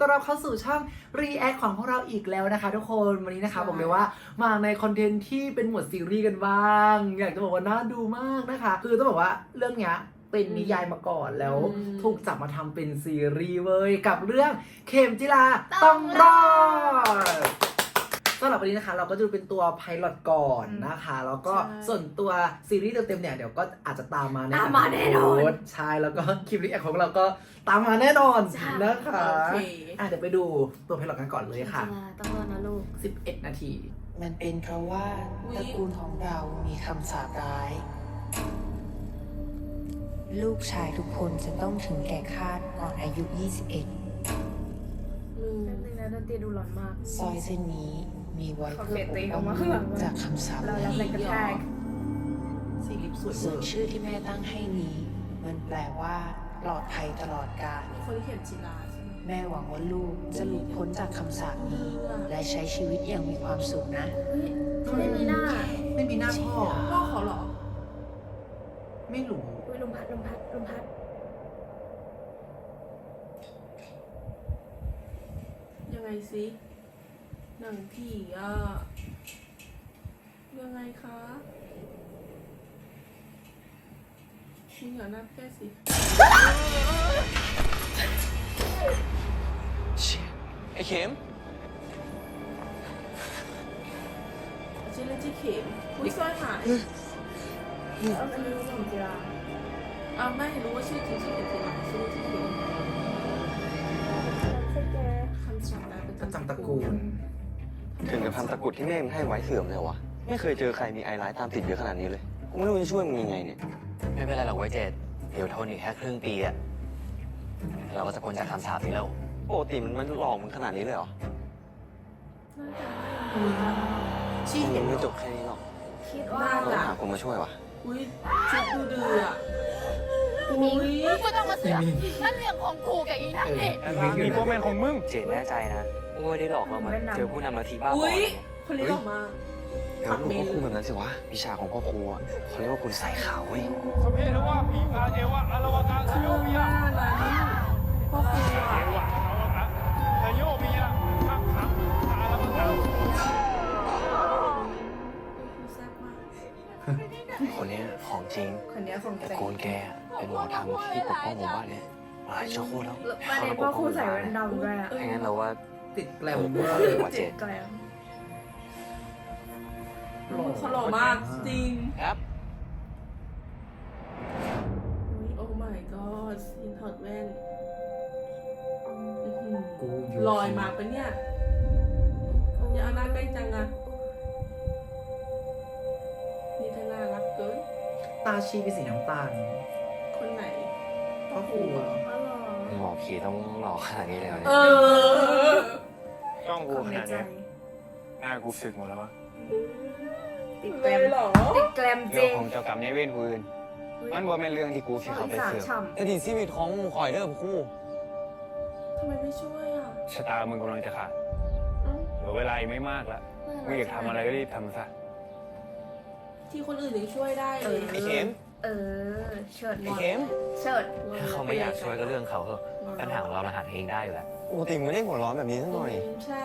ต้อนรับเข้าสู่ช่อง React ของพวกเราอีกแล้วนะคะ ทุกคนวันนี้นะคะใช่บอกเลยว่ามาในคอนเทนต์ที่เป็นหมวดซีรีส์กันบ้าง อยากจะบอกว่าน่าดูมากนะคะ คือต้องบอกว่าเรื่องเนี้ยเป็นนิยายมาก่อนแล้วอืม ถูกจับมาทำเป็นซีรีส์เว้ยกับเรื่องเข็มจิลาต้องรอดสำหรับวันนี้นะคะ เราก็จะดูเป็นตัวไพลอตก่อนนะคะ แล้วก็ใช่ส่วนตัวซีรีส์เต็มๆเนี่ยเดี๋ยวก็อาจจะตามมาในตามมาแน่นอนโพสต์ใช่แล้วก็คลิปรีแอคของเราก็ตามมาแน่นอนใช่นะคะโอเคอะเดี๋ยวไปดูตัวไพลอตกันก่อนเลยค่ะต้องรอนะลูก 11 นาที มันเป็นเพราะว่าอุ๊ยตระกูลของเรามีคำสาปร้าย ลูกชายทุกคนจะต้องถึงแก่คาดก่อนอายุ 21มึงนึงนะดนตรีดูร้อนมาก ซอยเส้นนี้ มีไว้เพื่อปกป้ออองกมาข้างหลังจากคำสาปเรานี้ยเส่อวนชื่อที่แม่ตั้งให้นี้ มันแปลว่าปลอดภัยตลอดกาลคนที่เขียนจิลาแม่หวังว่าลูกจะหลุดพ้นจากคำสาปนี้ และใช้ชีวิตอย่างมีความสุขนะไม่มีหน้า ไม่มีหน้าพ่อพ่อเขาหรอ ไม่รู้ลมพัดลมพัดลมพัดยังไงสิ หนังผีอะ ยังไงคะมึงอย่านับแค่สิ ไอ้เข็มชื่อเล่นชื่อเข็มอุ้ยสร้อยหายเอออันนี้ของจิราอ่าไม่รู้ว่าชื่อจริงชื่อเข็มจิราชื่อเล่นชื่อเข็มคำสั่งได้เป็นประจำตระกูล ถึงกับทำตะกรุดที่แม่มึงให้ไว้เสื่อมเลยวะ ไม่เคยเจอใครมีไอร้ายตามติดเยอะขนาดนี้เลยกูไม่รู้จะช่วยมึงยังไงเนี่ย ไม่เป็นไรหรอกเว้ยเจดเดี๋ยวทนอีกแค่ครึ่งปีอะเราก็จะพ้นจากคำสาปนี้แล้ว ปกติมันมันหลอกมึงขนาดนี้เลยเหรอชี้มึเห็นงเหรไม่อจบแค่นี้หรอกคิดว่าต้องจะหาคนมาช่วยวะอุ้ยชุดดูเดือด มีอุ้ยไม่ต้องมาเสือกนั่นเรื่องของกูกับอีนั่นนี่มีพวกแมนของมึง เจดแน่ใจนะว่าไม่ได้หลอกเรามาเจอผู้นำลัทธิบ้าบออุ้ยอะไรเนี่ยคนนี้ออกมาเดี๋ยวลูกพ่อครูแบบนั้นสิวะวิชาของพ่อครูอะเขาเรียกว่าคุณใส่ขาวเว้ยสพเพทวะปีกาเอวะอลวกาสโยมิยะว่าอะไรพ่อครูเออะวะอลวกาสโยมิยะขับขับตาละมันแซ่บมากคนเนี้ยของจริงคนเนี้ยของตระแต่กูลแก เป็นหมอธรรมที่ปกป้องหมู่บ้านเนี่ยมาหลายชั่วโคตรแล้วประเด็นพ่อครูใส่แว่นดำด้วยอะถ้างั้นเราว่า ติดแกลมเวอเราร์เรียกว่าเจดแกลมเขาหล่อมากจริง ครับอุ้ยโอ้ my god ซีนถอดแว่นอื้อหือกูอยู่ลอยมาปะเนี่ยอย่าเอาหน้าใกล้จังอะนี่ถ้าน่ารักเกินตาชีเป็นสีน้ำตาลคนไหน พ่อครูอะอ๋อเหรอหมอผีต้องหลอกขนาดนี้เลยเหรอเอเนี่ยอต้องกูของขในนาดใจเนี้ยหน้ากูสึกหมดแล้ววะติดแกเลลยมเหรอติดแกลมจเรื่อริงงของเจ้ากรรมในายเวรผู้อื่นมันว่าเป็นเรื่องที่กูสิเขาไปสามเสือกฉ่แต่ดีชีวิตของข่อยเด้อครูทำไมไม่ช่วยอะชะตามึงกำลังจะขาดเอ้าเหลือเวลาอีกไม่มากละมึงอยากทำอะไรก็รีบทำซะที่คนอื่นยังช่วยได้เลย ไอ้เข็มำ เออเฉิดไอ้เข็มเฉิดถ้าเขาไม่อยากช่วยก็เรื่องเขาเถอะปัญหาของเราเราหาเองได้อยู่แล้วปกติมึงไม่ได้หัวร้อนแบบนี้สักหน่อยใช่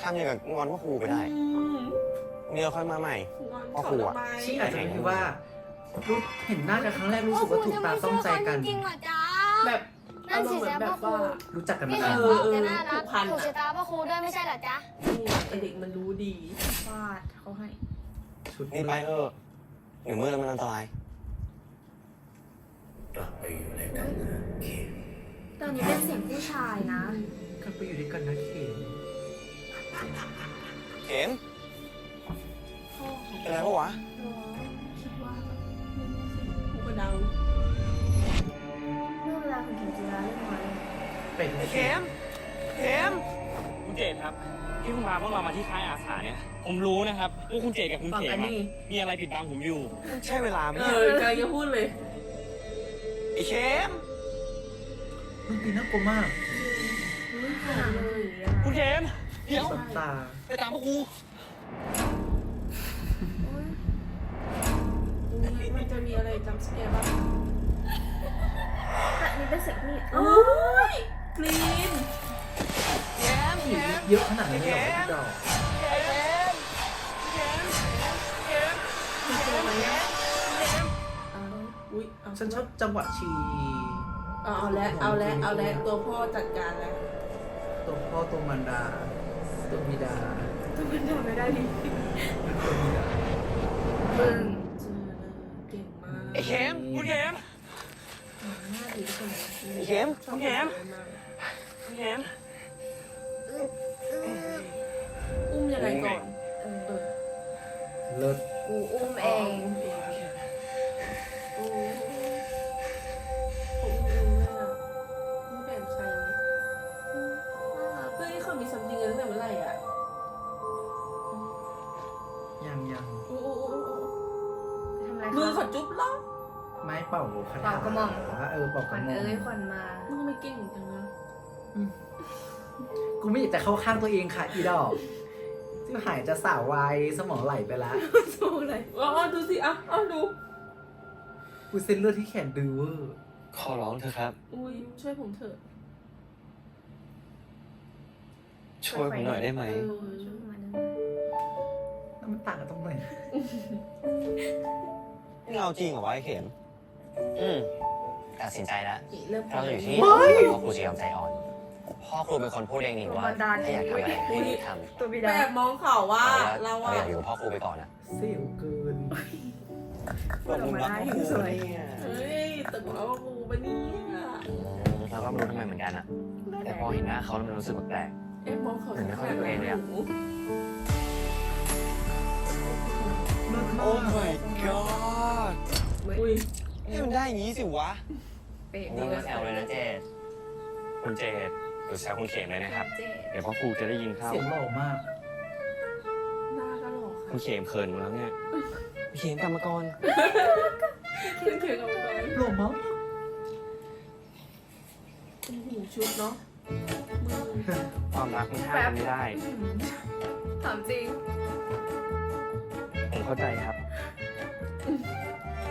ทำอย่างกับงอนพ่อครูไปได้อืมนี่เราค่อยมาใหม่ งอนพ่อคเขารูอะทำไมชี้อาจจะเป็นคือว่ารู้เห็นหน้ากันครั้งแรกรู้สึกว่าถูกตาต้องใจกัน จริงเหรอจ๊ะแบบนั่นสิอารมณ์เหมือนแซ่บแบบพ่อครูว่า รู้จักกันนี่มาเห็นานนว่าจะน่ารักผูกพันอะถูกชะตาพ่อครูด้วยไม่ใช่เหรอจ๊ะนี่ไอเด็กมันรู้ดี ฟาดเขาให้ ชุดนี่ไปเถอะหรือมือแล้วมันอันตราย ตอนนี้เป็นเสียงผู้ชายนะ กลับไปอยู่ด้วยกันนะเข็มเข็มพ่อของเป็นไรปะวะน้องคิดว่ากูก็เดาเมื่อเวลาของเข็มจีราเรื่องน้อยเป็นเข็มเข็มคุณเจตครับที่คุณพาพวกเรามาที่ค่ายอาสาเนี่ย ผมรู้นะครับว่าคุณเจตกับคุณฝั่งเขมอันอะนี้มีอะไรปิดบังผมอยู่ ใช่เวลาไหมเอเนี่ยอกำลังจะพูดเลยไอ้เข็มมันตีน่ากลัวมากไม่ขนาดเลยอะคุณเขมเดี๋ยวสบตาไปตามพ่อครูอุ๊ยมันจะมีอะไรจำสเกลบ้างแต่นี่เป็นเสียงที่โอ้ยกรีน เยอะขนาดนี้นเลยเหรอพี่ดอก ฉันชอบจังหวะชีเอาเอาแล้ว เอาแล้ว เอาแล้วตัวพ่อจัดการแล้ว ตัวพ่อตัวมันดา ตัวบิดาตัวมันทำไม่ได้ดิตัวบิดาปึ้งเจอเลยเก่งมากไอ้เข็มคุณเข็มหน้าดีทุกคนเลยไอ้เข็มชอบเข็มมากคุณเข็มอุ้มยังไงก่อนเออเออเลิศกูอุ้มเองอุ้มำไรมือคะเขาจุ๊บล้อไม้เป่าคาถาเป่ากระหม่อม เออเป่าขกวัระญหม่อเอ้ยมขวัญมามึงไม่เก่งจังนะกูไม่อยากจะเข้าข้างตัวเองค่ะอีดอกที่หายจะสาววายสมองไหลไปแล้วสู้เลยอ๋อดูสิอะเอ้าดู กูเส้นเลือดที่แขนดื้อเวอร์ขอร้องเธอะครับ อุ้ยช่วยผมเถอะช่วยผมหน่อยได้ไหม เออช่วยมาได้ไหม แล้วมันต่างกันตรงไหน นี่เอาจริงเหรอวะไอ้เข็มอืมตัดสินใจแล้วนี่เริ่มเราจะอยู่ที่เฮ้ยพ่อครูจะยอมใจอ่อน พ่อครูเป็นคนพูดเองนี่ว่าถ้าอยากทำอะไรให้รีบทำตัวบิแบดาบมองเขาว่าแต่เราว่าอะเราอยากอยู่กับพ่อครูไปก่อนนะเสียวเกินเปิดออกมาได้ถึงสวยเฮ้ยแต่บอกว่ากูปะเนี่ยอืมเราก็ไม่รู้ทำไมเหมือนกันอะแต่พอเห็นหน้าเขาแล้วมันรู้สึกแปลกเอ๊ะมองเขาเห็นไหมเขาเป็นตัวเองเลยอะโอ้ my god อุ้ ยให้มันได้อย่างนี้สิวะ เป๊ะๆนี่ก็แซวเลยนะเจดคุณเจดหรือแซวคุณเข็มเลยนะครับ เจ๊เดี๋ยวพ่อครูจะได้ยินเข้า เสียงหล่อมาก หน้าก็หล่อคุค่ะณเข็มเขินหมดแล้วเนี่ยเข็มกรรมกรขึ้นเขียนเอาไปหล่อมากโอ้โหชุดเนาะมือความรักมันห้ามกันไม่ได้ ถามจริง ผมเข้าใจครับ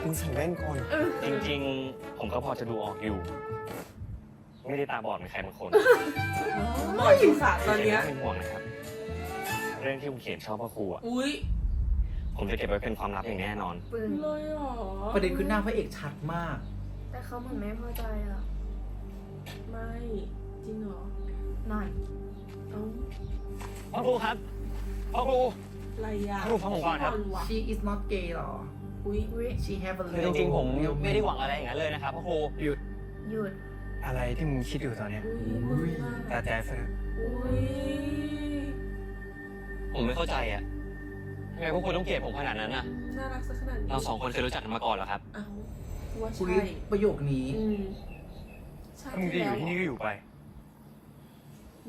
มึงใส่แว่นก่อน จริงๆ ผมก็พอจะดูออกอยู่ ไม่ได้ตาบอดเหมือนใครบางคนบ่อยอยู่ค่ะตอนเนี้ย ไม่เป็นห่วงนะครับ เรื่องที่คุณเขียนชอบพ่อครูอะอุ้ยผมจะเก็บไว้เป็นความลับอย่างแน่นอน ปึ้งเลยเหรอประเด็นคือหน้าพระเอกชัดมาก แต่เขาเหมือนไม่พอใจอะไม่ จริงเหรอนั่นเอ้าพ่อครูครับ พ่อครู อะไรอะรูปของผมก่อนครับวะ she is not gay หรอ อุ้ยอุ้ย she have a คือจริงๆ ผมไม่ได้หวังอะไรอย่างนั้นเลยนะครับพ่อครูหยุดอะไรที่มึงคิดอยู่ตอนเนี้ยอุ้ยมึงอะตาใจเฟออุ้ยผมไม่เข้าใจอะทำไมพวกคุณต้องเกลียดผมขนาดนั้นอะน่ารักสักขนาดนี้เราสองคนเคยรู้จักกันมาก่อนเหรอครับ เอ้าว่าคุยใช่ประโยคนี้ อืมชาติถ้ามึงจะที่อแล้วยู่ที่นี่ก็อยู่ไป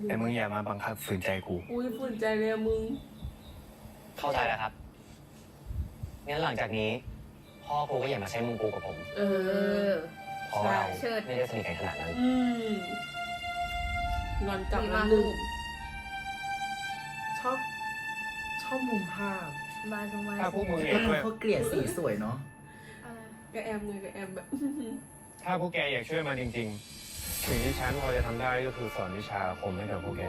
แต่มึงอย่ามาบังคับฝืนใจกู อุ้ยฝืนใจเลยอะมึง เข้าใจแล้วครับงั้นหลังจากนี้ พ่อครูก็อย่ามาใช้มึงกูกับผมเอเอออเพราะเราเชิดไม่ได้สนิทกันขนาดนั้น อืมงอนกลับดีมามากหนึ่งชอบ ชอบมุมภาพบายสบายถ้าพวกมึงอแล้ยาวกมัช่วยนก็เกลี่ยสีสวยเนาะอะไรกระแอมเลยกระแอมแบบ ถ้าพวกแกอยากช่วยมันจริง ๆ สิ่งที่ฉันพอจะทำได้ก็คือสอนวิชาอาคมให้กับพวกแก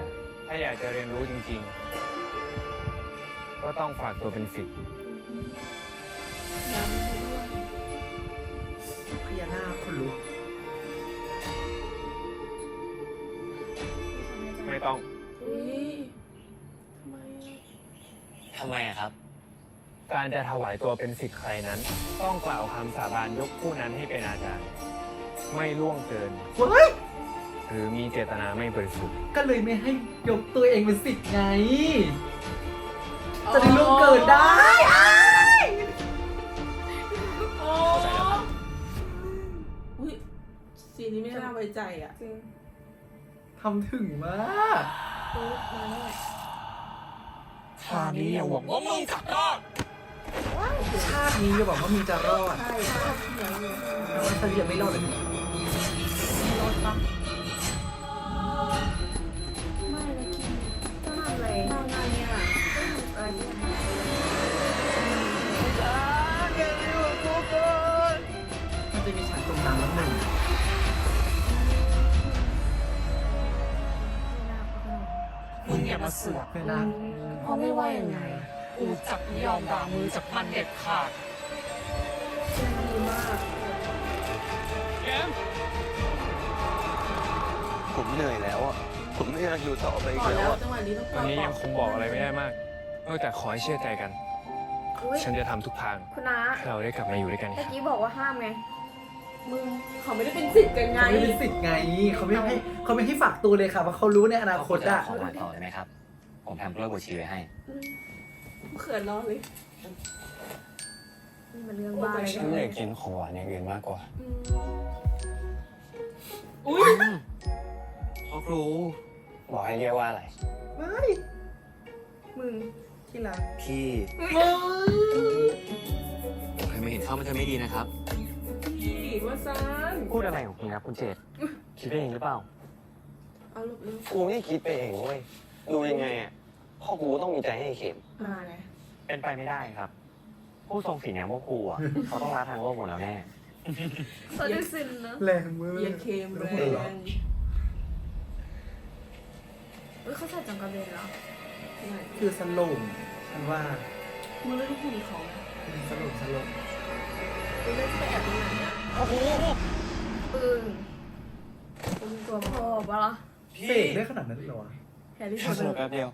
ถ้าอยากจะเรียนรู้จริง ๆ ก็ต้องฝากตัวเป็นศิษย์ย้ำให้ด้วย พญานาคคนลุกไม่ต้อง อุ้ยทำไมอะทำไมอะครับ การจะถวายตัวเป็นศิษย์ใครนั้น ต้องกล่าวคำสาบานยกผู้นั้นให้เป็นอาจารย์ ไม่ล่วงเกิน เฮ้ย หรือมีเจตนาไม่บริสุทธิ์ ก็เลยไม่ให้ยกตัวเองเป็นสิทธิ์ไง จะได้ล่วงเกินได้โอ้ ไม่น่าไว้ใจอะจริงทำถึงมากปุ๊บมาแล้วแหละคราวนี้อย่าหวังว่ามึงจะรอดชาตินี้จะบอกว่ามีจะรอดใช่ชอบเขียวเลยแต่ว่าฉันยังไม่รอดเลย นี้ต้องตอนนี้ยังคงบอกอะไรไม่ได้มากมาก นอกจากขอให้เชื่อใจกัน อุ้ยฉันจะทำทุกทางคุณน้าให้เราได้กลับมาอยู่ด้วยกันเมื่อกี้บอกว่าห้ามไง มึงเขาไม่ได้เป็นสิทธิ์กันไง เขาไม่เป็นสิทธิ์ไงเขาไม่ให้เขาไม่ให้ฝากตัวเลยค่ะเพราะเขารู้ในอนาคตอะขอมาต่อได้ไหมครับ ผมทำกล้วยบวชชีไว้ให้ เขินร้อนเลยนี่มันเรื่องบ้าอะไรฉักันนอยากกินของหวานอย่างอื่นมากกว่าอืมอุ้ยพ่อครู บอกให้เรียกว่าอะไร ไม่มึงที่รักพี่ใครไม่เห็นเข้ามันจะไม่ดีนะครับ พี่ว่าซันพูดอะไรของคุณครับคุณเจตคิดไปเองหรือเปล่า เอาลูกลูกกูไม่ได้คิดไปเองเว้ย ดูยังไงอะพ่อกูต้องมีใจให้ไอ้เข็ม มาไงเป็นไปไม่ได้ครับ ผู้ทรงศีลอย่างพวกครูอะเขาต้องละทางโลกหมดแล้วแน่ เขาจะซึนเนอะแรงมือเยียนเคมแรรู้ เหรองเฮ้ยเขาใส่จังกระเบนเหรอคือสโลมฉันว่ามึงได้ลูกหุ่นเขาไหมสโลมสโลมมึงได้ไปแอบตรงไหนอะปึ้งเป็นตัวพ่อปะล่ะเสกได้ขนาดนั้นเลยเหรอวะแฮร์รี่พแค่อตสเตอนุกร์แป๊บเดียว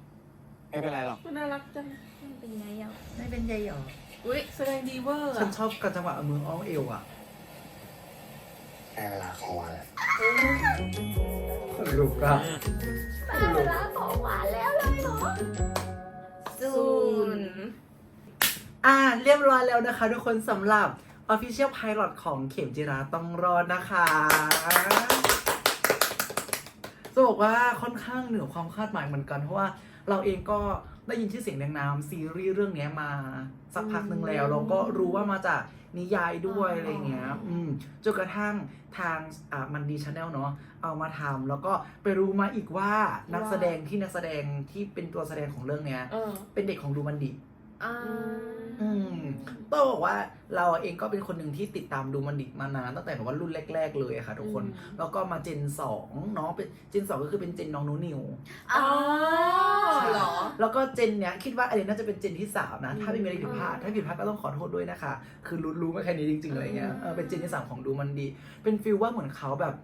ไม่เป็นไรหรอกมันน่ารักจังมันเป็นไงอะไม่เป็นใยหรออุ้ยแสดงดีเวอร์ฉันอะชอบการจังหวะเอามืออ้อมเอวอะ ได้เวลาของวันแล้วคนลุกอะได้เวลาของหวานแล้วล่ะเหรอซูนอ่าเรียบร้อยแล้วนะคะ ทุกคนสำหรับ Official Pilot ของเข็มจิราต้องรอดนะคะจะบอกว่าค่อนข้างเหนือความคาดหมายเหมือนกันเพราะว่าเราเองก็ได้ยินชื่อเสียงแดงนามซีรีส์เรื่องเนี้ยมาสักพักหนึ่งแล้ว เราก็รู้ว่ามาจาก นิยายด้วยอะไรเงี้ยอืมจนกระทั่งทางอ่ามันดีชาแนลเนาะเอามาทำแล้วก็ไปรู้มาอีกว่านักแสดงที่นักแสดงที่เป็นตัวแสดงของเรื่องเนี้ย เออเป็นเด็กของดูมันดิ อ่า อืมต้องบอกว่าเราเองก็เป็นคนหนึ่งที่ติดตามดูมันดิมานานตั้งแต่แบบว่ารุ่นแรก ๆ เลยอะค่ะทุกคน อืม แล้วก็มาเจนสองเนาะเป็นเจนสองก็คือเป็นเจนน้องนูนิว อ๋อเหรอ แล้วก็เจนเนี้ยคิดว่าอันนี้น่าจะเป็นเจนที่สามนะ ถ้าไม่มีอะไรผิดพลาดอืมถ้าผิดพลาดก็ต้องขอโทษด้วยนะคะ คือรู้รู้มาแค่นี้จริงๆอะไรเงี้ยอืมเออเป็นเจนที่สามของดูมันดี เป็นฟิลว่าเหมือนเขาแบบ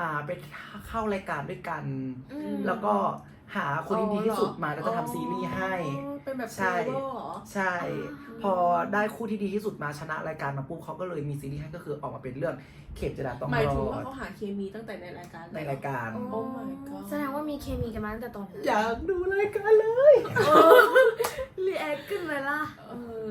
อ่าไปเข้ารายการด้วยกัน อืม แล้วก็ หาคนที่ดีที่สุดมาอ๋อแล้วจะทำซีรีส์ให้อ๋อเป็นแบบใช่ ซีรีส์เหรอใช่ พอได้คู่ที่ดีที่สุดมาชนะรายการมาปุ๊บเขาก็เลยมีซีรีส์ให้ก็คือออกมาเป็นเรื่องเข็มจะดาต้องหมายรถึงอว่าดเขาหาเคมีตั้งแต่ในรายการเลในยรายการ โอ้ my god แสดงว่ามีเคมีกันมาตั้งแต่ตอนนั้นอยากดูรายการเลย รีแอคขึ้นเลยล่ะเออ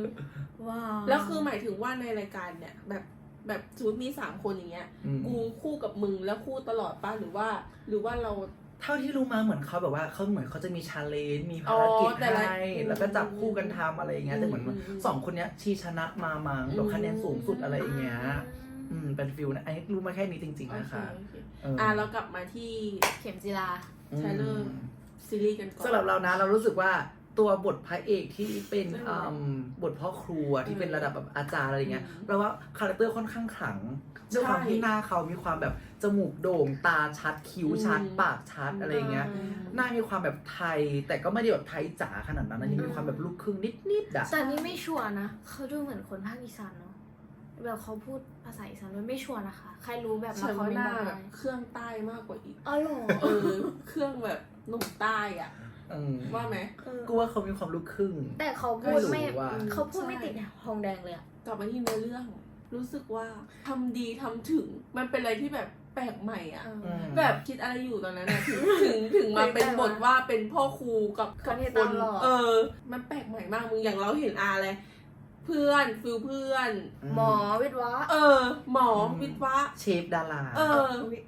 ว้าวแล้วคือหมายถึงว่าในรายการเนี่ยแบบแบบสมมติมีสามคนอย่างเงี้ย อืม กูคู่กับมึงแล้วคู่ตลอดป่ะหรือว่า หรือว่าเรา เท่าที่รู้มาเหมือนเขาแบบว่าเขาเหมือนเขาจะมีชาเลนจ์มีภารกิจอ๋อแต่ละให้แล้วก็จับคู่กันทำอะไรอย่างเงี้ยแต่เหมือนอืมอืม สองคนเนี้ยชีชนะมามาแบบคะแนนสูงสุดอะไรอย่างเงี้ยอืมเป็นฟิลนะอันนี้รู้มาแค่นี้จริง โอๆ นะเคคะโอเคเอออะเรากลับมาที่ เข็มจีรา ใช่เลยซีรีส์กันก่อน สำหรับเรานะเรารู้สึกว่า ตัวบทพระเอกที่เป็นใช่ไหมอืมบทพ่อครัวที่เป็นระดับแบบอาจารย์อะไรเงี้ยอืมเราว่าคาแรคเตอร์ค่อนข้างขลังด้วยความใช่ที่หน้าเขามีความแบบจมูกโด่งตาชัดคิ้วชัด อืม ปากชัดอะไรเงี้ยหน้ามีความแบบไทย แต่ก็ไม่ได้แบบไทยจ๋าขนาดนั้นนะยังมีความแบบลูกครึ่งนิดๆอะ แต่นี่ไม่ชัวร์นะ เขาดูเหมือนคนภาคอีสานเนาะแบบเขาพูดภาษาอีสานด้วยไม่ชัวร์นะคะ ใครรู้แบบมาฉันคอมว่าเมนหต์น้าบอกแบได้บเครื่องใต้มากกว่าอีก อ๋อเหรอ เออ เครื่องแบบหนุ่มใต้อะ อืมว่าไหมกูว่าเขามีความลูกครึ่ง แต่เขาพูดไม่ไม่รู้ว่า เขาพูดใช่ไม่ติดทองแดงเลยอะกลับมาที่เนื้อเรื่อง รู้สึกว่าทำดีทำถึง มันเป็นอะไรที่แบบแปลกใหม่อะ อืม แบบคิดอะไรอยู่ตอนนั้นอะถึงถึงถึงมาเป็นบทว่าเป็นพ่อครูกับคนที่คตานมหลอก เออ มันแปลกใหม่มากมึงอย่างเราเห็นอาอะไร เพื่อนฟิลเพื่อนหมอวิทย์วะเออ หมอวิทย์วะ เชฟดารา เออ อุ๊ย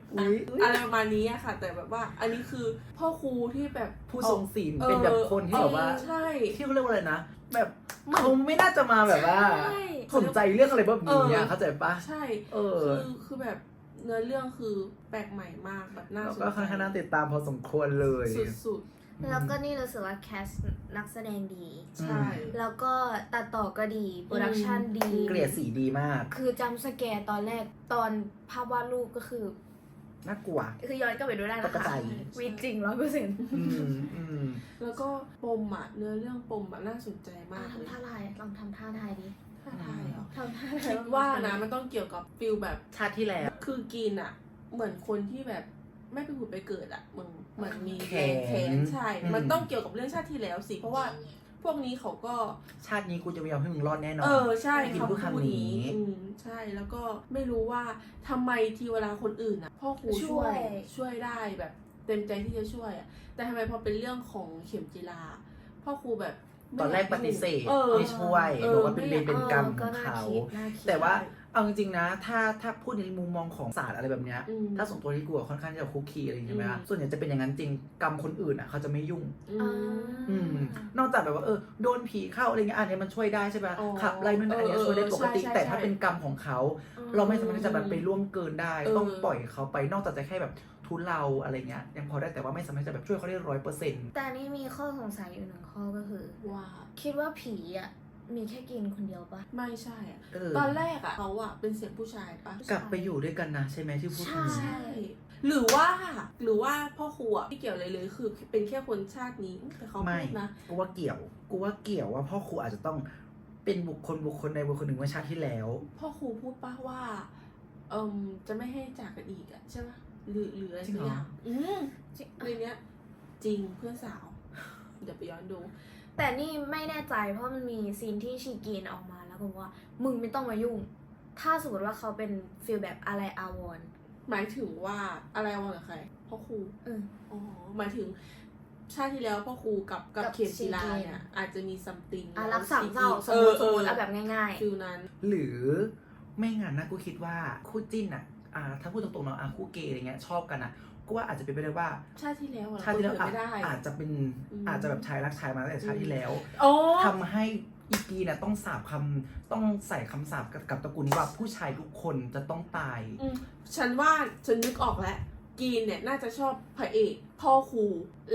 อะไรประมาณนี้อะค่ะ แต่แบบว่าอันนี้คือพ่อครูที่แบบผู้ทรงศีลออเป็นแบบคนที่แบบว่าใช่ ที่เขาเรียกว่าอะไรนะ แบบเขาไม่น่าจะมาแบบว่า ใช่สนใจเรื่องอะไรแบบนี้เออะอเข้าใจปะใช่ เออคือคือแบบเนื้อเรื่องคือแปลกใหม่มากแบบน่าแล้วสนก็ใจค่อนข้างน่าติดตามพอสมควรเลย สุด แล้วก็นี่รู้สึกว่าแคสนักแสดงดีๆใช่ แล้วก็ตัดต่อก็ดี โปรดักชันดี เกลียดสีดีมาก คือจำสแกร์ตอนแรกตอนภาพวาดรูปก็คือน่ากลัว คือย้อนกลับไปดูได้ตนะกใจ คะวีจริงร้อยเปอร์เซ็นต์อืมอืมแล้วก็ปมอะเนื้อเรื่องปมอะน่าสนใจมากเลยทำท่าทายลองทำท่าทายดิท่าทายเหรอทำท่าทายคิดว่านะมันต้องเกี่ยวกับฟิลแบบ ชาติที่แล้ว คือกินอะ เหมือนคนที่แบบ ไม่ไปผุดไปเกิดอะมึงเหมือนมีแขแรงนแขนใช่ อืม มันต้องเกี่ยวกับเรื่องชาติที่แล้วสิเพราะว่าพวกนี้เขาก็ ชาตินี้กูจะไม่ยอมให้มึงรอดแน่นอน เออใช่กินคำพูดพูดคำนี้ นี้อืมใช่แล้วก็ไม่รู้ว่าทำไมทีเวลาคนอื่นอะพ่อครูช่วย ช่วยได้แบบ เต็มใจที่จะช่วยอะแต่ทำไมพอเป็นเรื่องของเข็มจีราพ่อครูแบบไม่ตอนแรกปฏิเสธเออ ไม่ช่วยเออบอกว่าเป็นเวรไม่เป็นกรรมออของน่เขา คิดน่คิดแต่ว่า เอาจริงๆนะ ถ้าถ้าพูดในมุมมองของศาสตร์อะไรแบบเนี้ยอืม ถ้าส่งตัวที่กูอะค่อนข้างจะคุกคีอะไรอย่างเงี้ยใช่ไหมอืคะมส่วนใหญ่จะเป็นอย่างนั้นจริงกรรมคนอื่นอะเขาจะไม่ยุ่งอือ่ามอืม นอกจากแบบว่าเออโดนผีเข้าอะไรเงี้ยอันนี้มันช่วยได้ใช่ปะอ๋อขับไล่นู่นอันนี้เออช่วยได้ปกติ ใช่ใช่แต่ถ้าใช่ เป็นกรรมของเขา เราไม่สามารถที่จะแบบไปล่วงเกินได้ เออ ต้องปล่อยเขาไปนอกจากจะแค่แบบทุเลาอะไรเงี้ยยังพอได้แต่ว่าไม่สามารถจะแบบช่วยเขาได้ร้อยเปอร์เซ็นต์แต่อันนี่มีข้อสงสัยอยู่หนึ่งข้อก็คือ ว่า คิดว่าผีอะ มีแค่กินคนเดียวปะไม่ใช่อะเออตอนแรกอะเขาอะเป็นเสียงผู้ชายปะกลับไปอยู่ด้วยกันนะใช่ไหมที่พูดถึง ใช่ใช่หรือว่าหรือว่าพ่อครูอะไม่เกี่ยวอะไรเลยคือเป็นแค่คนชาตินี้แต่เขาไม่พูดนะ กูว่าเกี่ยว กูว่าเกี่ยวว่าพ่อครูอาจจะต้องเป็นบุคคลบุคคลในบุคคลหนึ่งเมื่อชาติที่แล้ว พ่อครูพูดปะว่าเอ่มจะไม่ให้จากกันอีกอะใช่ปะหรือหรืออะไรจริสังกเหรออย่างอืมจริงในเนี้ยจริงเพื่อนสาว เดี๋ยวไปย้อนดู แต่นี่ไม่แน่ใจเพราะมันมีซีนที่ชีกีนออกมาแล้วก็บอกว่ามึงไม่ต้องมายุ่ง ถ้าสมมติว่าเขาเป็นฟีลแบบอะไรอาวรณ์หมายถึงว่าอะไรวะกับใครพ่อครูเอออ๋อหมายถึงชาติที่แล้วพ่อครูกับกับกับเขียนศิลาชีเกนเนี่ยอาจจะมีซัมติงอะรักสามเศร้าสมมติสมมติเอาแบบง่ายฟิลนั้น หรือไม่งั้นนะกูคิดว่าคู่จิ้นอะอ่าถ้าพูดตรงๆเนาะอะคู่เกย์อะไรเงี้ยชอบกันอะ กูว่าอาจจะเป็นไปได้ว่า ชาติที่แล้วอะชาติที่แล้วเปิดเผอาจยไม่ได้ อาจจะเป็นอืมอาจจะแบบชายรักชายมาตั้งแต่ชาติที่แล้วโอ้ทำให้อีกีน่ะต้องสาบคำต้องใส่คำสาบกับกับตระกูลนี้ว่าผู้ชายทุกคนจะต้องตาย อืมฉันว่าฉันนึกออกแล้วกรีนเนี่ยน่าจะชอบพระเอกพ่อครู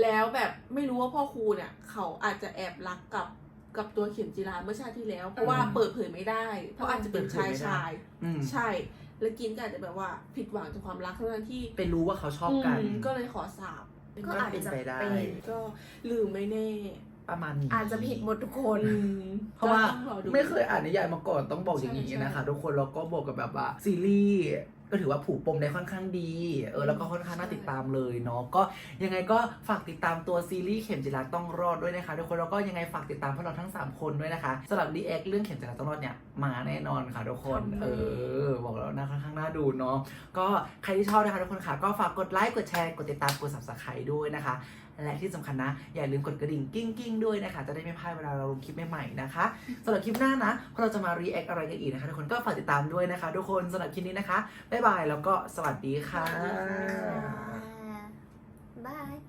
แล้วแบบไม่รู้ว่าพ่อครูเนี่ย เขาอาจจะแอบรักกับกับตัวเข็มจีราเมื่อชาติที่แล้ว เพราะว่าอืมเปิดเผยไม่ได้ เพราะอาจจะเป็นชายเปิดเผยไม่ได้ชาย อืม ใช่ แล้วกินก็อาจจะแบบว่าผิดหวังจากความรักทั้งๆที่ไปรู้ว่าเขาชอบกัน มก็เลยขอสาบๆก็อาจจะเป็นไปได้เป็นก็หรือไม่แน่ประมาณนี้อาจจะผิดหมดทุกคนอืมเพราะว่าก็ต้องรอดู ไม่เคยอ่านนิยายมาก่อนต้องบอกอย่างนี้ใช่ใช่นะคะ ทุกคนเราก็บอกกับแบบว่าซีรีส์ ก็ถือว่าผูกปมได้ค่อนข้างดี เออแล้วก็ค่อนข้างน่าติดตามเลยเนาะก็ยังไงก็ฝากติดตามตัวซีรีส์เข็มจิราต้องรอดด้วยนะคะทุกคนแล้วก็ยังไงฝากติดตามพวกเราทั้ง 3 คนด้วยนะคะสำหรับดีเอ็กเรื่องเข็มจิราต้องรอดเนี่ยมาแน่นอนค่ะทุกคนทำเลยเออ บอกแล้วนะค่อนข้างน่าดูเนาะก็ใครที่ชอบนะคะทุกคนค่ะก็ฝากกดไลค์กดแชร์กดติดตามกด subscribe ด้วยนะคะ และที่สำคัญนะ อย่าลืมกดกระดิ่งกิ้งกิ้งด้วยนะคะ จะได้ไม่พลาดเวลาเราลงคลิปใหม่ๆนะคะสำหรับคลิปหน้านะพวกเราจะมารีแอคอะไรกันอีกนะคะทุกคนก็ฝากติดตามด้วยนะคะ ทุกคนสำหรับคลิปนี้นะคะบ๊ายบายแล้วก็สวัสดีค่ะบาย